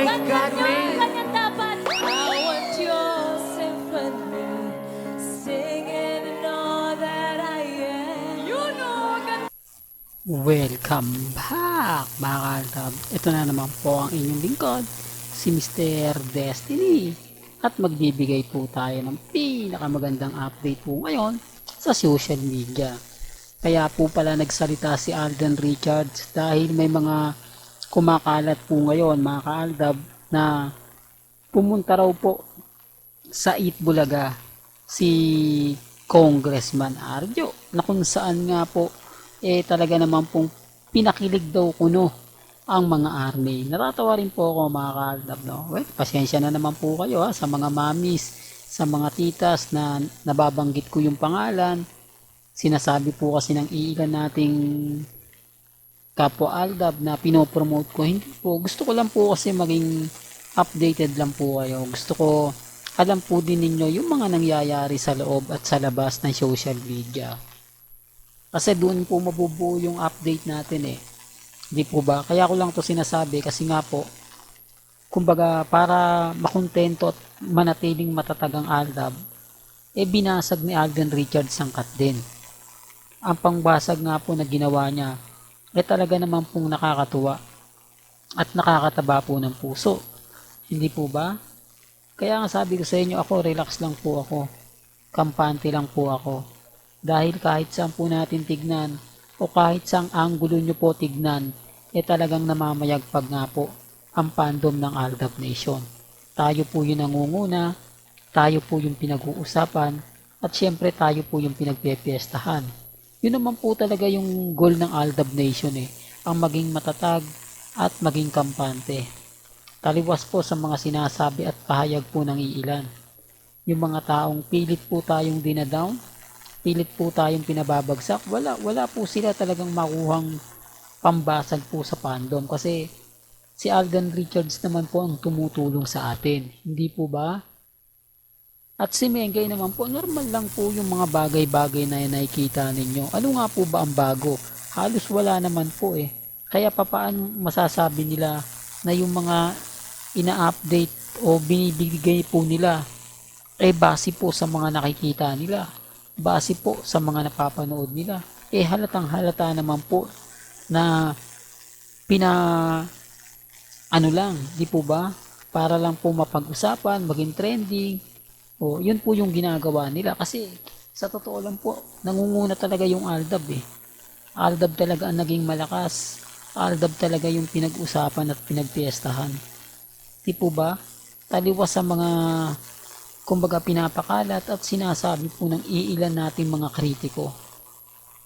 my Ganyan God, yun, man. Ganyan dapat. I want your symphony, singing in all that I am. You know, ganyan. Welcome back mga kaltab. Ito na naman po ang inyong lingkod, si Mr. Destiny. At magbibigay po tayo ng pinakamagandang update po ngayon sa social media. Kaya po pala nagsalita si Alden Richards dahil may mga kumakalat po ngayon mga kaaldab na pumunta raw po sa Itbulaga si Congressman Arjo na kung saan nga po eh talaga naman pong pinakilig daw kuno ang mga army. Natatawa rin po ako mga kaaldab no. Well, pasensya na naman po kayo ha, sa mga mamis, sa mga titas na nababanggit ko yung pangalan. Sinasabi po kasi ng iilan nating kapwa Aldab na pinopromote ko. Hindi po. Gusto ko lang po kasi maging updated lang po kayo. Gusto ko alam po din ninyo yung mga nangyayari sa loob at sa labas ng social media. Kasi doon po mabubuo yung update natin eh. Di po ba? Kaya ko lang to sinasabi kasi nga po, kumbaga para makontento at manatiling matatag ang Aldab, eh binasag ni Alden Richards ang cut din. Ang pangbasag nga po na ginawa niya, eh talaga naman pong nakakatuwa at nakakataba po ng puso. Hindi po ba? Kaya nga sabi ko sa inyo, ako relax lang po ako. Kampante lang po ako. Dahil kahit saan po natin tignan o kahit saang anggulo nyo po tignan, eh talagang namamayagpag nga po ang fandom ng Aldab Nation. Tayo po yung nangunguna, tayo po yung pinag-uusapan, at syempre tayo po yung pinagpepiestahan. Yun naman po talaga yung goal ng Aldab Nation eh, ang maging matatag at maging kampante. Taliwas po sa mga sinasabi at pahayag po ng iilan. Yung mga taong pilit po tayong dinadown, pilit po tayong pinababagsak, wala, wala po sila talagang makuhang pambasag po sa fandom kasi si Alden Richards naman po ang tumutulong sa atin. Hindi po ba? At si Mengay naman po, normal lang po yung mga bagay-bagay na nakikita ninyo. Ano nga po ba ang bago? Halos wala naman po eh. Kaya papaano masasabi nila na yung mga ina-update o binibigay po nila eh base po sa mga nakikita nila. Base po sa mga napapanood nila. Eh halatang halata naman po na pina ano lang, di po ba? Para lang po mapag-usapan, maging trending. O, yun po yung ginagawa nila. Kasi, sa totoo lang po, nangunguna talaga yung Aldab eh. Aldab talaga ang naging malakas. Aldab talaga yung pinag-usapan at pinagpiestahan. Di po ba? Taliwas sa mga kumbaga pinapakalat at sinasabi po ng iilan nating mga kritiko.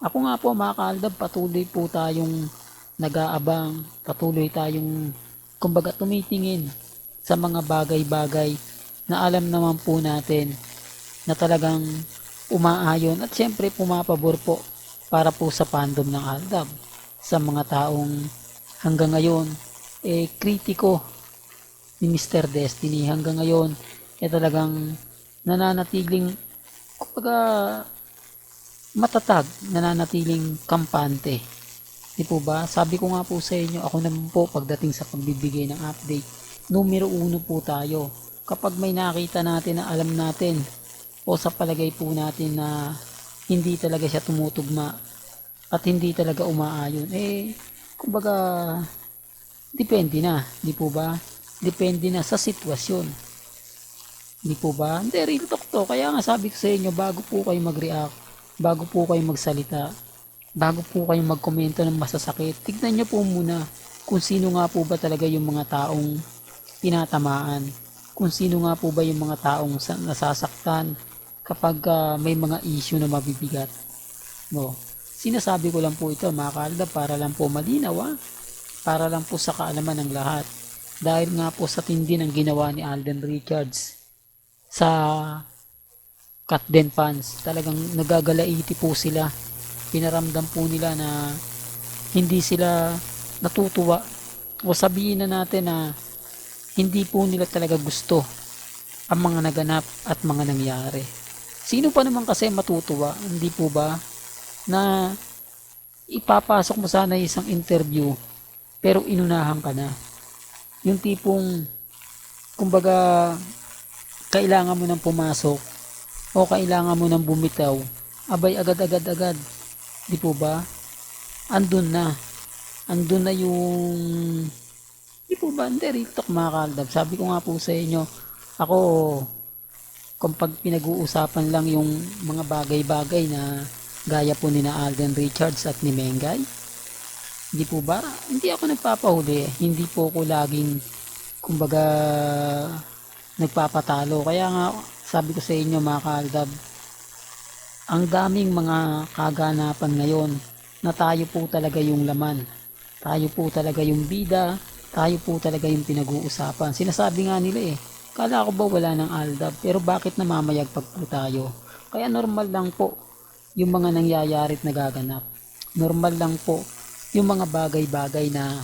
Ako nga po mga kaaldab, patuloy po tayong nag-aabang, patuloy tayong kumbaga tumitingin sa mga bagay-bagay na alam naman po natin na talagang umaayon at syempre pumapabor po para po sa fandom ng Aldab sa mga taong hanggang ngayon eh kritiko ni Mr. Destiny hanggang ngayon eh talagang nananatiling kumbaga matatag, nananatiling kampante. Di po ba? Sabi ko nga po sa inyo, ako naman po pagdating sa pagbibigay ng update, numero uno po tayo. Kapag may nakita natin na alam natin o sa palagay po natin na hindi talaga siya tumutugma at hindi talaga umaayon, eh, kumbaga, depende na, di po ba? Depende na sa sitwasyon. Di po ba? Hindi, real talk to. Kaya nga sabi ko sa inyo, bago po kayo mag-react, bago po kayo magsalita, bago po kayo magkomento ng masasakit, tignan nyo po muna kung sino nga po ba talaga yung mga taong tinatamaan. Kung sino nga po ba yung mga taong sa- nasasaktan kapag ah, may mga issue na mabibigat. No. Sinasabi ko lang po ito mga kalda para lang po malinaw ah. Para lang po sa kaalaman ng lahat. Dahil nga po sa tindi ng ginawa ni Alden Richards sa Katden fans. Talagang nagagalaiti po sila. Pinaramdam po nila na hindi sila natutuwa o sabihin na natin na hindi po nila talaga gusto ang mga naganap at mga nangyari. Sino pa naman kasi matutuwa, hindi po ba, na ipapasok mo sana isang interview pero inunahan ka na. yung tipong kumbaga kailangan mo nang pumasok o kailangan mo nang bumitaw abay agad-agad agad di po ba andun na andun na yung di po ba hindi real talk mga kaldab. Sabi ko nga po sa inyo ako kung pag pinag-uusapan lang yung mga bagay-bagay na gaya po ni na Alden Richards at ni Mengay hindi po ba hindi ako nagpapahuli. Hindi po ako laging kumbaga nagpapatalo. Kaya nga sabi ko sa inyo mga kaldab ang daming mga kaganapan ngayon na tayo po talaga yung laman. Tayo po talaga yung bida tayo po talaga yung pinag-uusapan sinasabi nga nila eh kala ko ba wala ng aldab pero bakit namamayagpag po tayo kaya normal lang po yung mga nangyayari at nagaganap normal lang po yung mga bagay-bagay na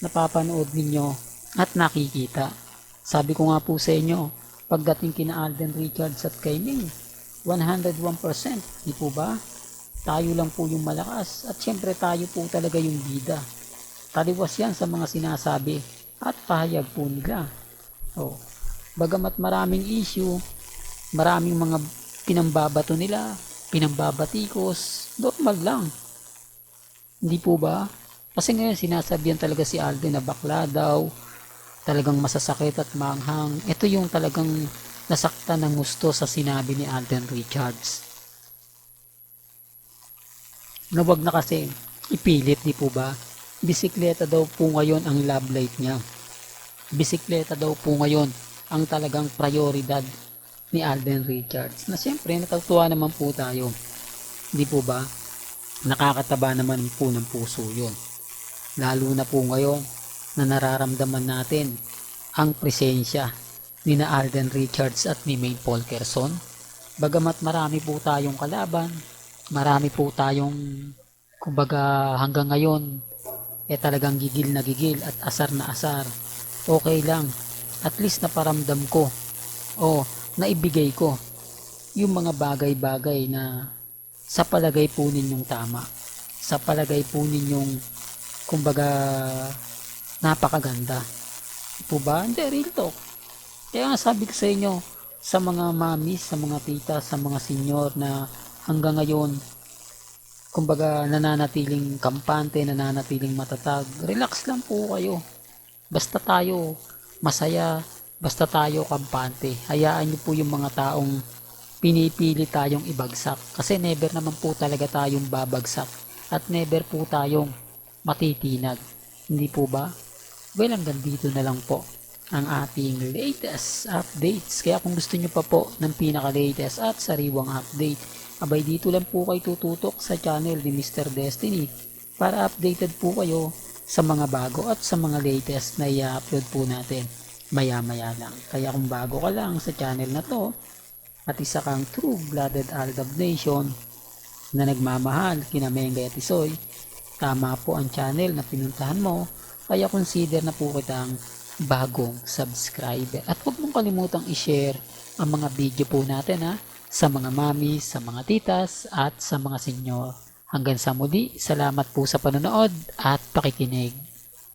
napapanood ninyo at nakikita. Sabi ko nga po sa inyo, pagdating kina Alden Richards at kay Ming, 101%, di po ba? Tayo lang po yung malakas at syempre tayo po talaga yung bida. Taliwas yan sa mga sinasabi at pahayag po nila. Oh, bagamat maraming issue, maraming mga pinambabato nila, pinambabatikos, normal lang. Hindi po ba? Kasi ngayon sinasabihan talaga si Alden na bakla daw, talagang masasakit at manghang. Ito yung talagang nasakta ng gusto sa sinabi ni Alden Richards. Na wag na kasi ipilit, di po ba? Bisikleta daw po ngayon ang love life niya. Bisikleta daw po ngayon ang talagang prioridad ni Alden Richards. Na siyempre, natutuwa naman po tayo. Di po ba? Nakakataba naman po ng puso yun. Lalo na po ngayon na nararamdaman natin ang presensya ni na Alden Richards at ni May Polkerson. Bagamat marami po tayong kalaban, marami po tayong kumbaga hanggang ngayon eh talagang gigil na gigil at asar na asar. Okay lang. At least naparamdam ko o naibigay ko yung mga bagay-bagay na sa palagay po ninyong tama. Sa palagay po ninyong kumbaga napakaganda. Po ba? Hindi, real talk. Kaya nga sabi ko sa inyo, sa mga mami, sa mga tita, sa mga senyor na hanggang ngayon, kumbaga nananatiling kampante, nananatiling matatag, relax lang po kayo. Basta tayo masaya, basta tayo kampante. Hayaan niyo po yung mga taong pinipili tayong ibagsak. Kasi never naman po talaga tayong babagsak. At never po tayong matitinag. Hindi po ba? Well, hanggang dito na lang po ang ating latest updates. Kaya kung gusto nyo pa po ng pinaka-latest at sariwang update, abay dito lang po kayo tututok sa channel ni Mr. Destiny para updated po kayo sa mga bago at sa mga latest na i-upload po natin maya-maya lang. Kaya kung bago ka lang sa channel na to at isa kang true-blooded Aldab Nation na nagmamahal kina Mengay at Isoy, tama po ang channel na pinuntahan mo kaya consider na po kitang bagong subscriber. At huwag mong kalimutang i-share ang mga video po natin ha, sa mga mami, sa mga titas, at sa mga senyor. Hanggang sa muli, salamat po sa panonood at pakikinig.